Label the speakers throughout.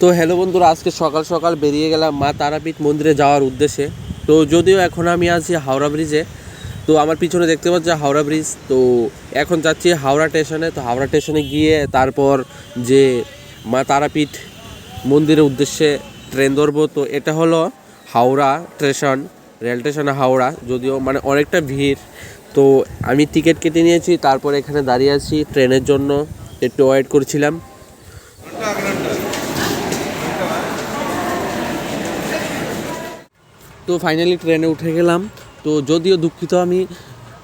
Speaker 1: তো হ্যালো বন্ধুরা, আজকে সকাল সকাল বেরিয়ে গেলাম মা তারাপীঠ মন্দিরে যাওয়ার উদ্দেশ্যে। তো যদিও এখন আমি আছি হাওড়া ব্রিজে তো আমার পিছনে দেখতে পাচ্ছি হাওড়া ব্রিজ তো এখন যাচ্ছি হাওড়া স্টেশনে তো হাওড়া স্টেশনে গিয়ে তারপর যে মা তারাপীঠ মন্দিরের উদ্দেশ্যে ট্রেন ধরবো, তো এটা হলো হাওড়া স্টেশন রেল স্টেশনে হাওড়া, যদিও মানে অনেকটা ভিড়। তো আমি টিকিট কেটে নিয়েছি, তারপর এখানে দাঁড়িয়ে আছি ট্রেনের জন্য। একটু ওয়েট করছিলাম। তো ফাইনালি ট্রেনে উঠে গেলাম। তো যদিও দুঃখিত আমি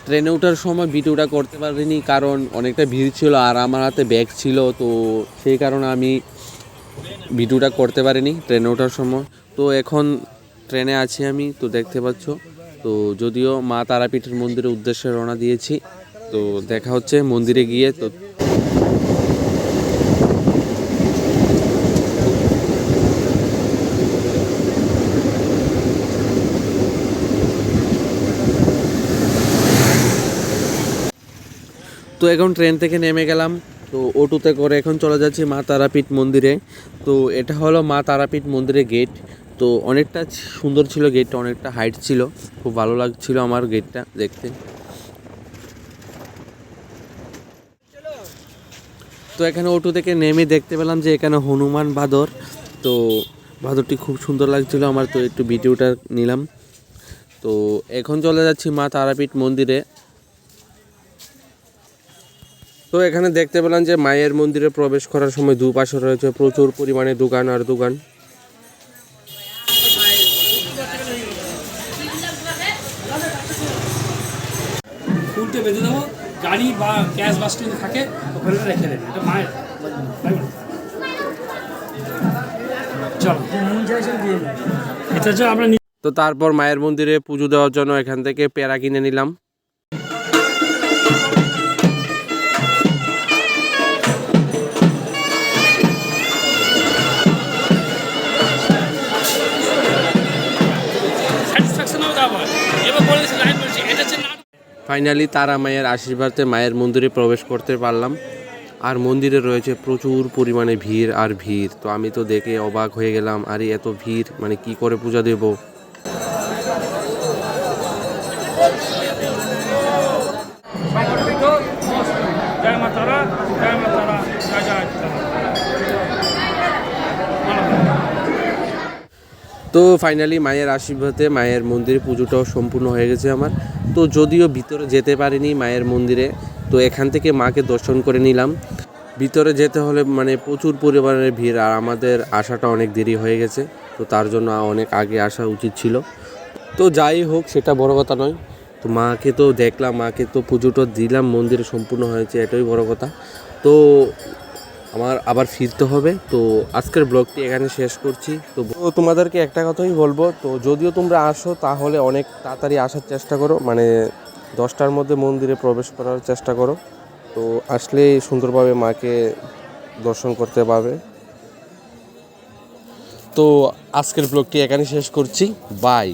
Speaker 1: ট্রেনে ওঠার সময় ভিডিওটা করতে পারিনি, কারণ অনেকটা ভিড় ছিল আর আমার হাতে ব্যাগ ছিল, তো সেই কারণে আমি ভিডিওটা করতে পারিনি ট্রেনে ওঠার সময়। তো এখন ট্রেনে আছি আমি, তো দেখতে পাচ্ছ। তো যদিও মা তারাপীঠের মন্দিরের উদ্দেশ্যে রওনা দিয়েছি, তো দেখা হচ্ছে মন্দিরে গিয়ে, তো তো এখন ট্রেন থেকে নেমে গেলাম। তো অটোতে করে এখন চলে যাচ্ছি মা তারাপীঠ মন্দিরে। তো এটা হলো মা তারাপীঠ মন্দিরের গেট তো অনেকটা সুন্দর ছিল গেটটা অনেকটা হাইট ছিল। খুব ভালো লাগছিল আমার গেটটা দেখতে। তো এখানে অটো থেকে নেমে দেখতে পেলাম যে এখানে হনুমান বাদর। তো বাদরটি খুব সুন্দর লাগছিল আমার, তো একটু ভিডিওটা নিলাম। তো এখন চলে যাচ্ছি মা তারাপীঠ মন্দিরে। তো এখানে দেখতে পেলাম যে মায়ের মন্দিরে প্রবেশ করার সময় দুপাশে রয়েছে প্রচুর পরিমাণে দোকান আর দোকান।
Speaker 2: উল্টে বেঁধে দেবো গাড়ি বা গ্যাস বাস স্ট্যান্ড থাকে ওখানে রেখে দেবে এটা মায়ের। চলো। এটা আমরা
Speaker 1: তো তারপর মায়ের মন্দিরে পুজো দেওয়ার জন্য এখান থেকে পেয়ারা কিনে নিলাম। ফাইনালি তারা মায়ের আশীর্বাদে মায়ের মন্দিরে প্রবেশ করতে পারলাম। আর মন্দিরে রয়েছে প্রচুর পরিমাণে ভিড় আর ভিড়। তো আমি তো দেখে অবাক হয়ে গেলাম, আরে এত ভিড় মানে কি করে পূজা দেব?
Speaker 2: জয় মা তারা জয় মা তারা জয় জয় তারা
Speaker 1: তো ফাইনালি মায়ের আশীর্বাদে মায়ের মন্দিরে পুজোটাও সম্পূর্ণ হয়ে গেছে আমার। তো যদিও ভিতরে যেতে পারিনি মায়ের মন্দিরে, তো এখান থেকে মাকে দর্শন করে নিলাম। ভিতরে যেতে হলে মানে প্রচুর পরিমাণের ভিড় আর আমাদের আসাটা অনেক দেরি হয়ে গেছে, তো তার জন্য অনেক আগে আসা উচিত ছিল। তো যাই হোক, সেটা বড় কথা নয়। তো মাকে তো দেখলাম, মাকে তো পুজোটা দিলাম, মন্দিরে সম্পূর্ণ হয়েছে, এটাই বড় কথা। তো আমার আবার ফিরতে হবে। তো আজকের ব্লগটি এখানে শেষ করছি। তো তোমাদেরকে একটা কথাই বলব, তো যদিও তোমরা আসো, তাহলে অনেক তাড়াতাড়ি আসার চেষ্টা করো। মানে দশটার মধ্যে মন্দিরে প্রবেশ করার চেষ্টা করো। তো আসলেই সুন্দরভাবে মাকে দর্শন করতে পারবে। তো আজকের ব্লগটি এখানে শেষ করছি। বাই